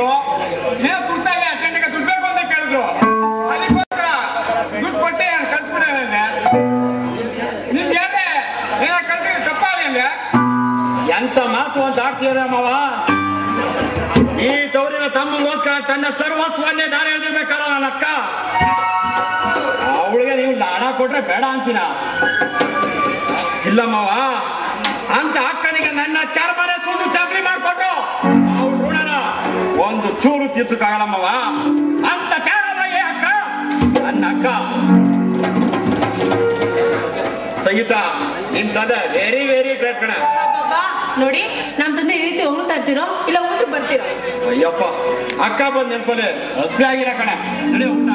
ಬಂದಿದ್ರು ನೀವು ಕುರ್ತಾಗೆ ಅಟೆಂಡಿಗೆ ದುಡ್ಡು ಬೇಕು ಅಂತ ಕೇಳಿದ್ರು. ಅದಕ್ಕೋಸ್ಕರ ದುಡ್ಡು ಕೊಟ್ಟೆ ಕಳ್ಸ್ಬಿಟ್ಟೆ ನಿಮ್ಗೆ ಏನ ಕಳ್ಸಿ ತಪ್ಪಾಗಿ ಅಂದ್ರೆ ಎಂತ ಮಾತು ಅಂತ ಆಡ್ತೀರ ಮಾವ? ಈ ತವರಿನ ತಮ್ಮಗೋಸ್ಕರ ತನ್ನ ಸರ್ವಸ್ವನ್ನೇ ದಾರಿ ಎದಿರ್ಬೇಕಲ್ಲ ನನ್ನ ಅಕ್ಕ. ಅವಳಿಗೆ ನೀವು ಹಣ ಕೊಟ್ರೆ ಬೇಡ ಅಂತೀನ? ಇಲ್ಲ ಮಾವ. ಅಂತ ಅಕ್ಕನಿಗೆ ನನ್ನ ಚರ್ಮನೆ ಸುಳ್ಳು ಚಾಕ್ರಿ ಮಾಡ್ಕೊಟ್ರು ಒಂದು ಚೂರು ತೀರ್ಸಕ್ಕಾಗಲ್ಲಮ್ಮವ ಅಂತ ಕಾರಣ ಏ ಅಕ್ಕ ನನ್ನ ಅಕ್ಕ. ಸಂಗೀತ ತಂದೆ ವೆರಿ ವೆರಿ ಗ್ರೇಟ್ ಕಣ. ನೋಡಿ ನಮ್ ತಂದೆ ಈ ರೀತಿ ಹೊಗಳ್ತಾ ಇರ್ತೀರೋ ಇಲ್ಲ ಊಟ ಬರ್ತೀರೋ? ಅಯ್ಯಪ್ಪ ಅಕ್ಕ ಬಂದ್ ನೆನಪಲ್ಲಿ ಹಸ್ಬೆ ಆಗಿಲ್ಲ ಕಣೆ. ನಡಿ ಊಟ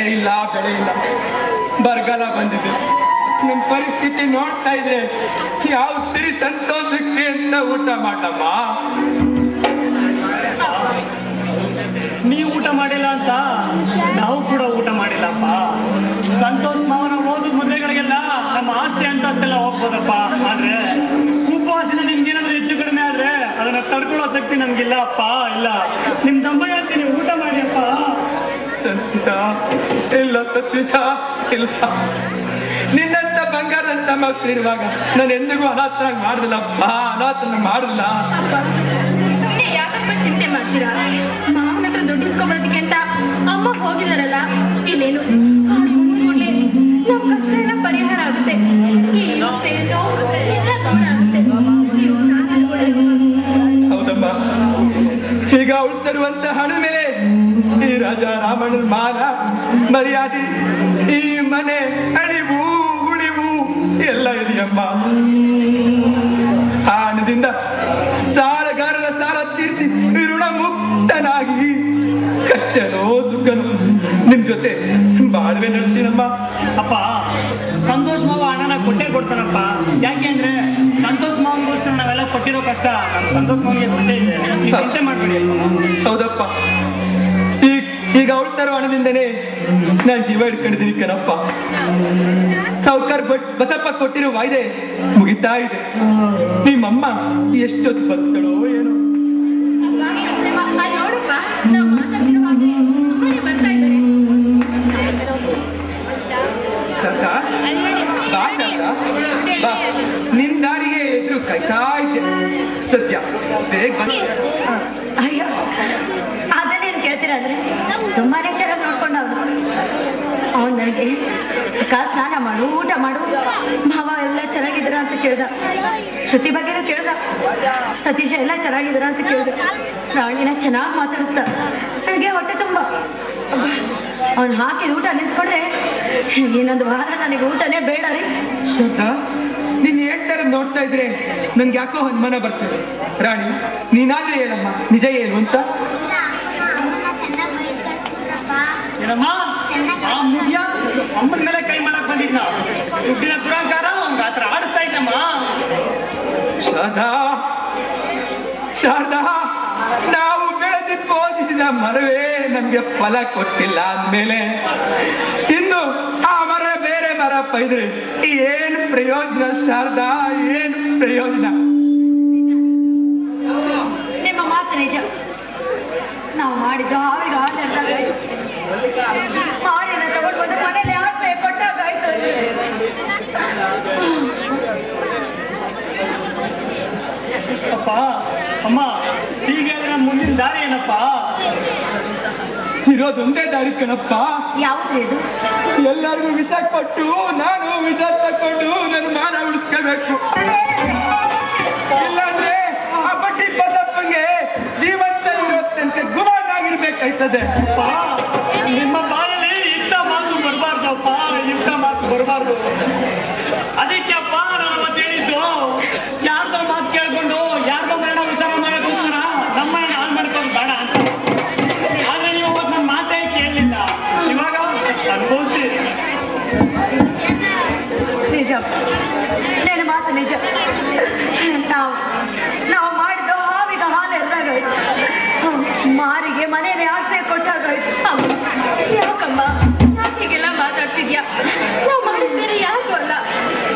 ಇಲ್ಲ ಬೆಳೆ ಇಲ್ಲ. ಬರಗಾಲ ಬಂದಿದೆ. ನಿಮ್ ಪರಿಸ್ಥಿತಿ ನೋಡ್ತಾ ಇದ್ರೆ ಯಾವ ಸರಿ ಸಂತೋಷಕ್ಕೆ ಅಂತ ಊಟ ಮಾಡಮ್ಮ? ನೀವು ಊಟ ಮಾಡಿಲ್ಲ ಅಂತ ನಾವು ಕೂಡ ಊಟ ಮಾಡಿಲ್ಲಪ್ಪ. ಸಂತೋಷ್ ಮಾವನ ಓದು ಮುದ್ರೆಗಳಿಗೆಲ್ಲ ನಮ್ಮ ಆಸ್ತಿ ಅಂತಸ್ತೆಲ್ಲ ಹೋಗ್ಬೋದಪ್ಪ. ಆದ್ರೆ ಉಪವಾಸಿನ ನಿಮ್ಗೆ ಏನಾದ್ರು ಹೆಚ್ಚು ಕಡಿಮೆ ಆದ್ರೆ ಅದನ್ನ ತಡ್ಕೊಳ್ಳೋ ಶಕ್ತಿ ನಮ್ಗಿಲ್ಲ ಅಪ್ಪ ಇಲ್ಲ. ನಿಮ್ ತಮ್ಮ ಹೇಳ್ತೀನಿ, ಊಟ ಮಾಡಿ ಅಪ್ಪ. ಸತ್ಯಸ ಇಲ್ಲ ಸತ್ಯಸ ಇಲ್ಲ. ನಿನ್ನಂತ ಬಂಗಾರದಂತ ಮಕ್ಕಳಿರುವಾಗ ನಾನು ಎಂದಿಗೂ ಅನಾಥನಾಗಿ ಮಾಡುದಿಲ್ಲಪ್ಪ ಅನಾಥನ ಮಾಡುದಿಲ್ಲ ಅಪ್ಪ ಸುಮ್ಮನೆ ಯಾಕಪ್ಪ ಚಿಂತೆ ಮಾಡ್ತೀರಾ? ಮಾವನ ಹತ್ರ ದುಡ್ಡು ಇಸ್ಕೊಬರೋದಕ್ಕೆ ಅಂತ ಅಮ್ಮ ಹೋಗಿದಾರಲ್ಲ ಇಲ್ಲೇನು? ಅವ್ರು ಬಂದ್ಕೂಡ್ಲೆ ನಮ್ ಕಷ್ಟ ಎಲ್ಲ ಪರಿಹಾರ ಆಗುತ್ತೆ. ಹೌದಮ್ಮ. ಈಗ ಅವಳು ತರುವಂತ ಹಣ ಈ ರಾಜ ರಾಮಣ್ಣನ ಮಾನ ಮರ್ಯಾದೆ ಈ ಮನೆ ಅಳಿವು ಉಳಿವು ಎಲ್ಲ ಇದೆಯಮ್ಮ. ಆ ಹಣದಿಂದ ಸಾಲಗಾರರ ಸಾಲ ತೀರಿಸಿ ಋಣ ಮುಕ್ತನಾಗಿ ಕಷ್ಟನೋ ಸುಖನೋ ನಿಮ್ ಜೊತೆ ಬಾಳ್ವೆ ನಡೆಸಿನಮ್ಮ. ಅಪ್ಪ ಸಂತೋಷ್ ಮಾವ ಅಣ್ಣನ ಕೊಟ್ಟೆ ಕೊಡ್ತಾರಪ್ಪ. ಯಾಕೆ ಅಂದ್ರೆ ಸಂತೋಷ್ ಮಾವನ್ಗೋಸ್ಕರ ನಾವೆಲ್ಲ ಕೊಟ್ಟಿರೋ ಕಷ್ಟ ಸಂತೋಷ್ ಮಾವನ್ಗೆ ಕೊಟ್ಟೆ ಇದೆ ಚಿಂತೆ ಮಾಡ್ಬೇಡಿ ಹೌದಪ್ಪ. ಈಗ ಅವಳ ತರೋ ಹಣದಿಂದನೇ ನಾನು ಜೀವ ಹಿಡ್ಕೊಂಡಿದ್ದೀನಿ ಕಣಪ್ಪ. ಸಾವುಕಾರ ಬಟ್ ಬಸಪ್ಪ ಕೊಟ್ಟಿರೋ ವಾಯ್ದೆ ಮುಗಿತಾ ಇದೆ. ನಿಮ್ಮಮ್ಮ ಎಷ್ಟೊತ್ತು ಬರ್ತಾಳೋ ಏನೋ. ಶಾಂತ ಬಾ ಶಾಂತ ಬಾ. ನಿನ್ ದಾರಿಗೆ ಎದುರು ಕಾಯ್ತಾ ಇದ್ದೆ. ಸತ್ಯ, ಬೇಗ ಬನ್ನಿ ಅಯ್ಯೋ ತುಂಬಾ ಚೆನ್ನಾಗಿ ನೋಡ್ಕೊಂಡು ಅವನು ಅವನು ನನಗೆ ಅಕ್ಕ, ಸ್ನಾನ ಮಾಡು, ಊಟ ಮಾಡು. ಭಾವ ಎಲ್ಲ ಚೆನ್ನಾಗಿದ್ರ ಅಂತ ಕೇಳ್ದ. ಶ್ರುತಿ ಬಗ್ಗೆನೂ ಕೇಳ್ದ. ಸತೀಶ ಎಲ್ಲ ಚೆನ್ನಾಗಿದ್ರ ಅಂತ ಕೇಳ್ದ. ರಾಣಿನ ಚೆನ್ನಾಗಿ ಮಾತಾಡಿಸ್ದ. ನನಗೆ ಹೊಟ್ಟೆ ತುಂಬ. ಅವ್ನು ಹಾಕಿದ ಊಟ ನಿಲ್ಸ್ಕೊಂಡ್ರೆ ಇನ್ನೊಂದು ವಾರ ನನಗೆ ಊಟನೇ ಬೇಡ ರೀ. ಶ್ರುತಾ ನೀನ್ ಹೇಳ್ತಾರ ನೋಡ್ತಾ ಇದ್ರೆ ನನ್ಗೆ ಯಾಕೋ ಅನುಮಾನ ಬರ್ತದೆ. ರಾಣಿ, ನೀನಾದ್ರೆ ಹೇಳಮ್ಮ, ನಿಜ ಏನು ಅಂತ. ಏನಮ್ಮ? ಆ ಮುಗಿಯ ಅಮ್ಮನ ಮೇಲೆ ಕೈ ಮಾಡಕ್ ಬಂದಿದ್ನ. ದುಡ್ಡಿನ ದುರಾಂಕಾರ ಅವ್ನ್ ಗಾತ್ರ ಆಡಿಸ್ತಾ ಇದ್ದಮ್ಮ. ಶಾರದಾ ಶಾರದಾ, ನಾವು ಬೆಳೆದು ಪೋಷಿಸಿದ ಮರವೇ ನಮ್ಗೆ ಫಲ ಕೊಟ್ಟಿಲ್ಲ ಅಂದ್ಮೇಲೆ ಇನ್ನು ಆ ಮರ ಬೇರೆ ಮರ ಪೈದ್ರೆ ಏನು ಪ್ರಯೋಜನ ಶಾರದಾ, ಏನು ಪ್ರಯೋಜನ ನಿಮ್ಮ ಮಾತು ನಿಜ ನಾವು ಮಾಡಿದ್ದು ಹಾವಿಗೆ ಹಾಲು ಎರ್ದಾಗಾಯ್ತು ಹಾರಿನ ತಗೊಂಡು ಬಂದು ಮನೇಲಿ ಆಶ್ರಯ ಕೊಟ್ಟಾಗಾಯ್ತು ಅಪ್ಪ ಅಮ್ಮ ಹೀಗೆ ನಮ್ಮ ಮುಂದಿನ ದಾರಿ ಏನಪ್ಪ ಇರೋದೊಂದೇ ದಾರಿ ಕಣಪ್ಪ. ಯಾವ್ದು ಎಲ್ಲರಿಗೂ ವಿಷ ಕೊಟ್ಟು ನಾನು ವಿಷ ತಕೊಂಡು ನನ್ನ ಮಾನ ಉಳಿಸ್ಕೋಬೇಕು. ಇಲ್ಲಾಂದ್ರೆ ಆ ಬಟ್ಟಿ ಬಸಪ್ಪಂಗೆ ಜೀವಂತ ಇರುತ್ತಂತೆ ತನಕ ಗುಲಾಮಾಗಿರ್ಬೇಕಾಯ್ತದೆ ಅಪ್ಪ ನಿಮ್ಮ ಬಾಯಲ್ಲಿ ಇಂಥ ಮಾತು ಬರಬಾರ್ದಪ್ಪ ಇಂಥ ಮಾತು ಬರಬಾರ್ದು. ಅದಕ್ಕೆ ನಿಜ. ನಿನ್ನ ಮಾತು ನಿಜ. ನಾವು ನಾವು ಮಾಡಿದ್ದು ಹಾವಿಗೆ ಹಾಲು ಎದ್ದಾಗ ಮಾರಿಗೆ ಮನೇಲಿ ಆಶ್ರಯ ಕೊಟ್ಟಾಗ ಯಾಕಮ್ಮ? ಯಾಕೆ ಹೀಗೆಲ್ಲ ಮಾತಾಡ್ತಿದ್ಯಾ? ನಾವು ಮಾಡಿದ ಬೇರೆ ಯಾಕೂ ಅಲ್ಲ.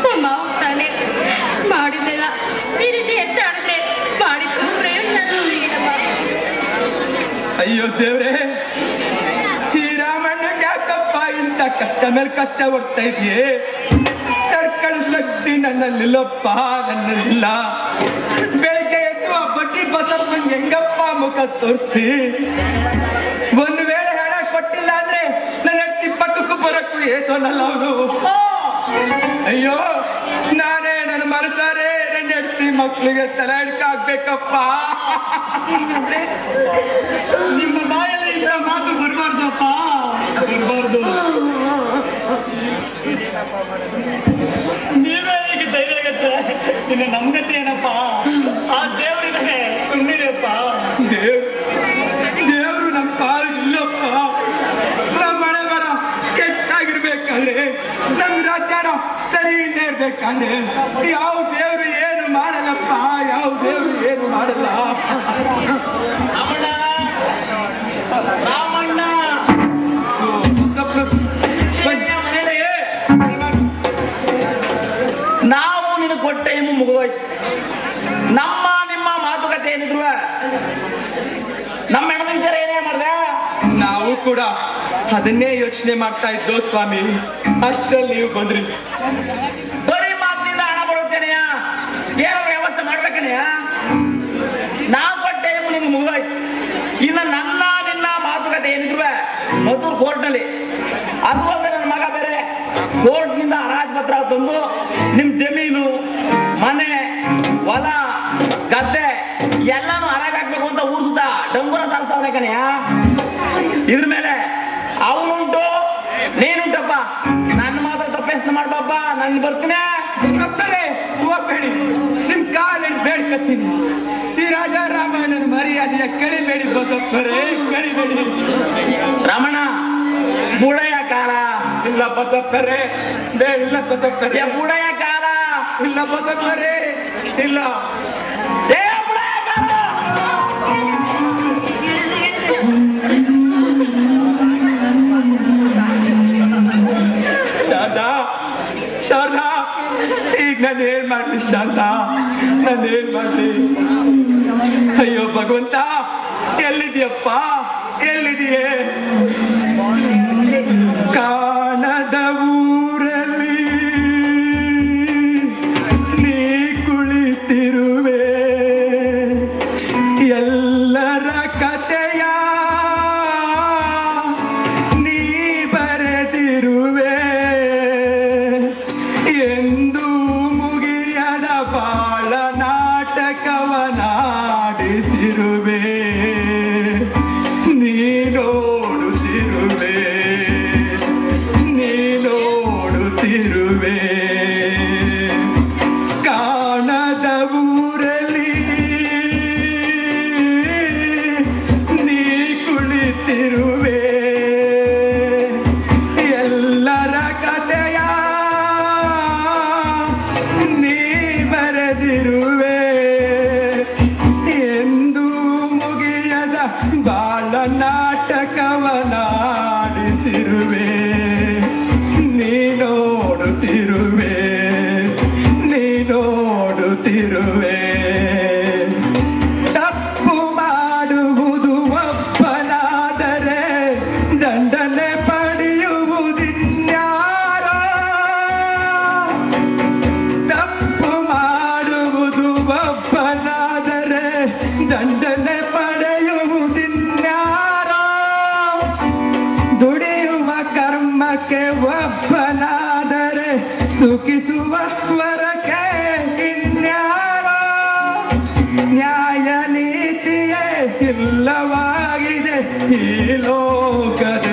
ನಮ್ಮ ಹೋಗ್ತಾನೆ ತಾನೆ ಮಾಡಿದ್ದೆಲ್ಲ. ಈ ರೀತಿ ಎತ್ತಾಡಿದ್ರೆ ಮಾಡಿದ್ದು ಪ್ರಯೋಜನ ಅಯ್ಯೋ ದೇವ್ರೆ ಈ ರಾಮಣ್ಣ ಯಾಕಪ್ಪ ಇಂಥ ಕಷ್ಟ ಮೇಲೆ ಕಷ್ಟ ಹೊಡ್ತಾ ಇದೆಯೇ? ನನ್ನಲ್ಲಿಲ್ಲಪ್ಪ, ನನ್ನಲ್ಲಿಲ್ಲ. ಬೆಳಿಗ್ಗೆ ಎದ್ದು ಆ ಬಡ್ಡಿ ನಂಗೆ ಹೆಂಗಪ್ಪ ಮುಖ ತೋರಿಸ್ತಿ? ಒಂದು ವೇಳೆ ಹಣ ಕೊಟ್ಟಿಲ್ಲ ಅಂದ್ರೆ ನನ್ನ ಪಕ್ಕಕ್ಕೂ ಬರಕ್ಕೂ ಏಸೋನಲ್ಲ ಅವನು. ಅಯ್ಯೋ, ನಾನೇ ನನ್ನ ಮನಸಾರೆ ನನ್ನ ಹೆಂಡತಿ ಮಕ್ಕಳಿಗೆ ತಲೆ ನಿಮ್ಮ ಬಾಯಲ್ಲಿ ಇಂಥ ಮಾತು ಬರಬಾರ್ದಪ್ಪ. ಬರಬಾರ್ದು. ಇದು ನಮ್ಗತೆ ಏನಪ್ಪ? ಆ ದೇವ್ರಿದೆ. ಸುಮ್ಮನಿದೆಪ್ಪ ದೇವ್ ದೇವ್ರು ನಮ್ಮ ಪಾಲು ಇಲ್ಲಪ್ಪ. ನಮ್ಮ ಮಳೆ ಬರ ಕೆಟ್ಟಾಗಿರ್ಬೇಕಾದ್ರೆ, ನಮ್ಮ ರಾಚಾರ ಸರಿ ಇಲ್ಲೇ ಇರ್ಬೇಕಾದ್ರೆ, ಯಾವ ದೇವ್ರು ಏನು ಮಾಡಲ್ಲಪ್ಪ, ಯಾವ ದೇವ್ರು ಏನು ಮಾಡಲ್ಲ. ಏನಿದ್ರು? ನಮ್ಮ ಹೆಣ್ಮಂಚರ ಏನೇ ಮಾಡ್ದೆ? ನಾವು ಕೂಡ ಅದನ್ನೇ ಯೋಚನೆ ಮಾಡ್ತಾ ಇದ್ದೋ ಸ್ವಾಮಿ. ಅಷ್ಟರಲ್ಲಿ ನೀವು ಬಂದ್ರಿ. ಬರೀ ಮಾತಿನಿಂದ ಹಣ ಬರುತ್ತೇನೆಯ ಏನೋ ವ್ಯವಸ್ಥೆ ಮಾಡ್ಬೇಕನೆಯ? ನಾವು ಕೊಟ್ಟ ನಿಮ್ಗೆ ಮುಗಿದಾಯ್ತು. ಇನ್ನು ನನ್ನ ನಿನ್ನ ಮಾತುಕತೆ ಏನಿದ್ರು? ಮದ್ದೂರು ಕೋರ್ಟ್ನಲ್ಲಿ. ಅದು ಅಲ್ಲದೆ ನನ್ನ ಮಗ ಬೇರೆ. ಕೋರ್ಟ್ನಿಂದ ಹರಾಜ್ ಪತ್ರ ತಂದು ನಿಮ್ ಜಮೀನು ಮನೆ ಹೊಲ ಎಲ್ಲಾನು ಹರಾಜ್ ಹಾಕ್ಬೇಕು ಅಂತ ಊರ್ ಸುತ್ತ ಡಂಗೂರ ಸಾರಿಸ್ತಾವನೆ ಕಣೆಯ ಇದ್ರ ಮೇಲೆ ಅವನುಂಟು ನೀನುಂಟಪ್ಪ ನನ್ನ ಮಾತ್ರ ತಪ್ಪೇಸ್ ಮಾಡ್ಬಪ್ಪ ನನ್ ಬರ್ತೀನಿ. ತಪ್ಪರೆ ಹೋಗ್ಬೇಡಿ ನಿಮ್ ಕಾಲಿನ ಬೇಡ್ಕತ್ತೀನಿ ಶ್ರೀ ರಾಜ ರಾಮಾಯಣನ ಮರ್ಯಾದೆಯ ಕಳಿಬೇಡಿ ಬಸಪ್ಪರೇ ಕಳಿಬೇಡಿ ರಮಣ ಬುಡಯ ಕಾಲ. ಇಲ್ಲ ಬಸಪ್ಪರೇ ಇಲ್ಲ ಬಸಪ್ಪರೇ. ಬುಡಯ ಕಾಲ. ಇಲ್ಲ ಬಸಪ್ಪರೇ ಇಲ್ಲ. ನಾನು ಏನ್ ಮಾಡ್ಲಿ ಶಾರದಾ ನಾನು ಏನ್ ಮಾಡ್ಲಿ ಅಯ್ಯೋ ಭಗವಂತ ಎಲ್ಲಿದ್ಯಪ್ಪ ಎಲ್ಲಿದೆಯೇ ಇಲ್ಲವಾಗಿದೆ ಈ ಲೋಕದಲ್ಲಿ